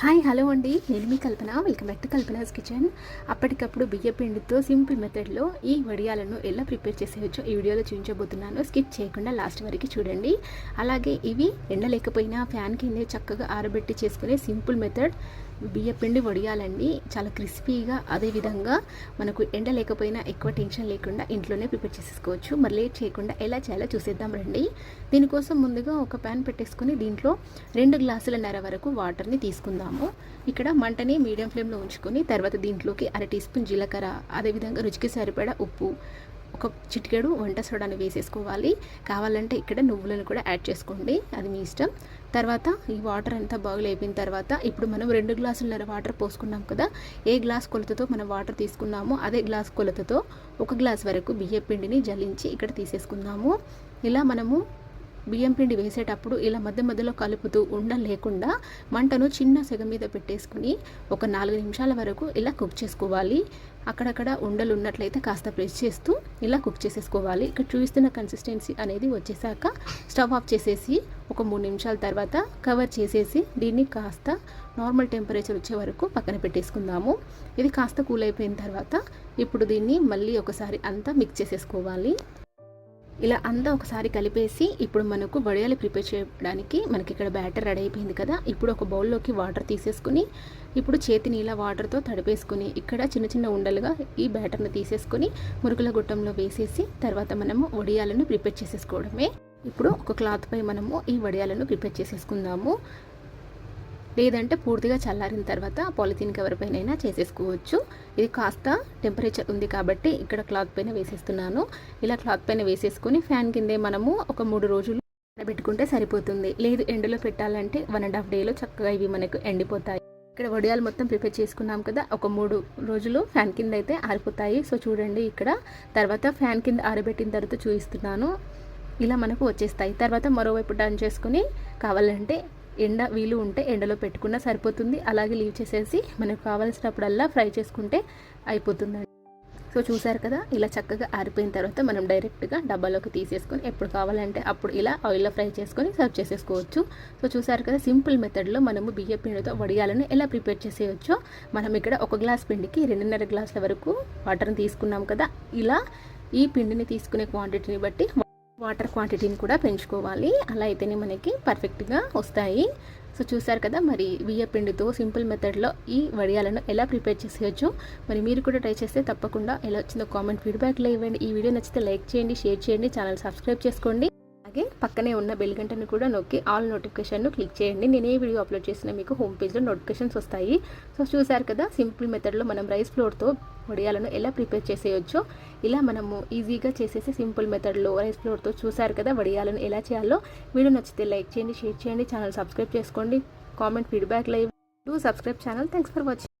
Hi hello అండి. నేను మీ Kalpana. Welcome back to Kalpana's kitchen. అప్పటికప్పుడు బియ్య పిండితో సింపుల్ మెథడ్లో ఈ వడియాలను ఎలా ప్రిపేర్ చేసేయచ్చో ఈ వీడియోలో చూపించబోతున్నాను. స్కిప్ చేయకుండా లాస్ట్ వరకు చూడండి. అలాగే ఇవి ఎండలేకపోయినా ఫ్యాన్ కిందే చక్కగా ఆరబెట్టి చేసుకునే సింపుల్ మెథడ్. బియ్య పిండి వడియాలండి చాలా క్రిస్పీగా అదేవిధంగా మనకు ఎండ లేకపోయినా ఎక్కువ టెన్షన్ లేకుండా ఇంట్లోనే ప్రిపేర్ చేసేసుకోవచ్చు. మరి లేట్ చేయకుండా ఎలా చేయాలో చూసేద్దాం రండి. దీనికోసం ముందుగా ఒక ప్యాన్ పెట్టేసుకుని దీంట్లో రెండు గ్లాసుల నెర వరకు వాటర్ని తీసుకుందాము. ఇక్కడ మంటని మీడియం ఫ్లేమ్లో ఉంచుకొని తర్వాత దీంట్లోకి అర టీ స్పూన్ జీలకర్ర అదేవిధంగా రుచికి సరిపడా ఉప్పు ఒక చిటికెడు వంట సోడాను వేసేసుకోవాలి. కావాలంటే ఇక్కడ నువ్వులను కూడా యాడ్ చేసుకోండి. అది మీ ఇష్టం. తర్వాత ఈ వాటర్ అంతా బాగా అయిపోయిన తర్వాత ఇప్పుడు మనం రెండు గ్లాసులన్నర వాటర్ పోసుకున్నాం కదా ఏ గ్లాస్ కొలతతో మనం వాటర్ తీసుకున్నామో అదే గ్లాస్ కొలతతో ఒక గ్లాస్ వరకు బియ్య పిండిని జల్లించి ఇక్కడ తీసేసుకుందాము. ఇలా మనము బియ్యం పిండి వేసేటప్పుడు ఇలా మధ్య మధ్యలో కలుపుతూ ఉండలేకుండా మంటను చిన్న సెగ మీద పెట్టేసుకుని ఒక నాలుగు నిమిషాల వరకు ఇలా కుక్ చేసుకోవాలి. అక్కడక్కడ ఉండలు ఉన్నట్లయితే కాస్త ప్రెస్ చేస్తూ ఇలా కుక్ చేసేసుకోవాలి. ఇక్కడ చూపిస్తున్న కన్సిస్టెన్సీ అనేది వచ్చేసాక స్టవ్ ఆఫ్ చేసేసి ఒక మూడు నిమిషాల తర్వాత కవర్ చేసేసి దీన్ని కాస్త నార్మల్ టెంపరేచర్ వచ్చే వరకు పక్కన పెట్టేసుకుందాము. ఇది కాస్త కూల్ అయిపోయిన తర్వాత ఇప్పుడు దీన్ని మళ్ళీ ఒకసారి అంతా మిక్స్ చేసేసుకోవాలి. ఇలా అంతా ఒకసారి కలిపేసి ఇప్పుడు మనకు వడియాలు ప్రిపేర్ చేయడానికి మనకి ఇక్కడ బ్యాటర్ రెడీ అయిపోయింది కదా. ఇప్పుడు ఒక బౌల్లోకి వాటర్ తీసేసుకుని ఇప్పుడు చేతి నీళ్ళ వాటర్తో తడిపేసుకుని ఇక్కడ చిన్న చిన్న ఉండలుగా ఈ బ్యాటర్ని తీసేసుకొని మురుగుల గుట్టంలో వేసేసి తర్వాత మనము వడియాలను ప్రిపేర్ చేసేసుకోవడమే. ఇప్పుడు ఒక క్లాత్ పై మనము ఈ వడియాలను ప్రిపేర్ చేసేసుకుందాము. లేదంటే పూర్తిగా చల్లారిన తర్వాత పాలిథిన్ కవర్ పైన చేసేసుకోవచ్చు. ఇది కాస్త టెంపరేచర్ ఉంది కాబట్టి ఇక్కడ క్లాత్ పైన వేసేస్తున్నాను. ఇలా క్లాత్ పైన వేసేసుకొని ఫ్యాన్ కిందే మనము ఒక మూడు రోజులు పెట్టుకుంటే సరిపోతుంది. లేదు ఎండలో పెట్టాలంటే వన్ అండ్ హాఫ్ డేలో చక్కగా ఇవి మనకు ఎండిపోతాయి. ఇక్కడ వడియాలు మొత్తం ప్రిపేర్ చేసుకున్నాం కదా ఒక మూడు రోజులు ఫ్యాన్ కింద అయితే ఆరిపోతాయి. సో చూడండి ఇక్కడ తర్వాత ఫ్యాన్ కింద ఆరబెట్టిన తర్వాత చూపిస్తున్నాను. ఇలా మనకు వచ్చేస్తాయి. తర్వాత మరోవైపు డన్ చేసుకుని కావాలంటే ఎండ వీలు ఉంటే ఎండలో పెట్టుకున్నా సరిపోతుంది. అలాగే లీవ్ చేసేసి మనకు కావాల్సినప్పుడల్లా ఫ్రై చేసుకుంటే అయిపోతుందండి. సో చూసారు కదా ఇలా చక్కగా ఆరిపోయిన తర్వాత మనం డైరెక్ట్గా డబ్బాలోకి తీసేసుకొని ఎప్పుడు కావాలంటే అప్పుడు ఇలా ఆయిల్లో ఫ్రై చేసుకొని సర్వ్ చేసేసుకోవచ్చు. సో చూసారు కదా సింపుల్ మెథడ్లో మనము బియ్య పిండితో వడియాలను ఎలా ప్రిపేర్ చేసేయచ్చో మనం ఇక్కడ ఒక గ్లాస్ పిండికి రెండున్నర గ్లాసుల వరకు వాటర్ని తీసుకున్నాం కదా ఇలా ఈ పిండిని తీసుకునే క్వాంటిటీని బట్టి వాటర్ క్వాంటిటీని కూడా పెంచుకోవాలి. అలా అయితేనే మనకి పర్ఫెక్ట్గా వస్తాయి. సో చూసారు కదా మరి బియ్య పిండితో సింపుల్ మెథడ్లో ఈ వడియాలను ఎలా ప్రిపేర్ చేసేయచ్చు? మరి మీరు కూడా ట్రై చేస్తే తప్పకుండా ఎలా వచ్చిందో కామెంట్ ఫీడ్బ్యాక్లో ఇవ్వండి. ఈ వీడియో నచ్చితే లైక్ చేయండి షేర్ చేయండి ఛానల్ సబ్స్క్రైబ్ చేసుకోండి. అలాగే పక్కనే ఉన్న బెల్ గంటను కూడా నొక్కి ఆల్ నోటిఫికేషన్ను క్లిక్ చేయండి. నేను ఏ వీడియో అప్లోడ్ చేసినా మీకు హోమ్ పేజ్లో నోటిఫికేషన్స్ వస్తాయి. సో చూసారు కదా సింపుల్ మెథడ్లో మనం రైస్ ఫ్లోర్తో వడియాలను ఎలా ప్రిపేర్ చేసేయచ్చో ఇలా మనము ఈజీగా చేసేసి సింపుల్ మెథడ్లో రైస్ ఫ్లోర్తో చూసారు కదా వడియాలను ఎలా చేయాలో. వీడియో నచ్చితే లైక్ చేయండి షేర్ చేయండి ఛానల్ సబ్స్క్రైబ్ చేసుకోండి. Comment feedback live to subscribe channel thanks for watching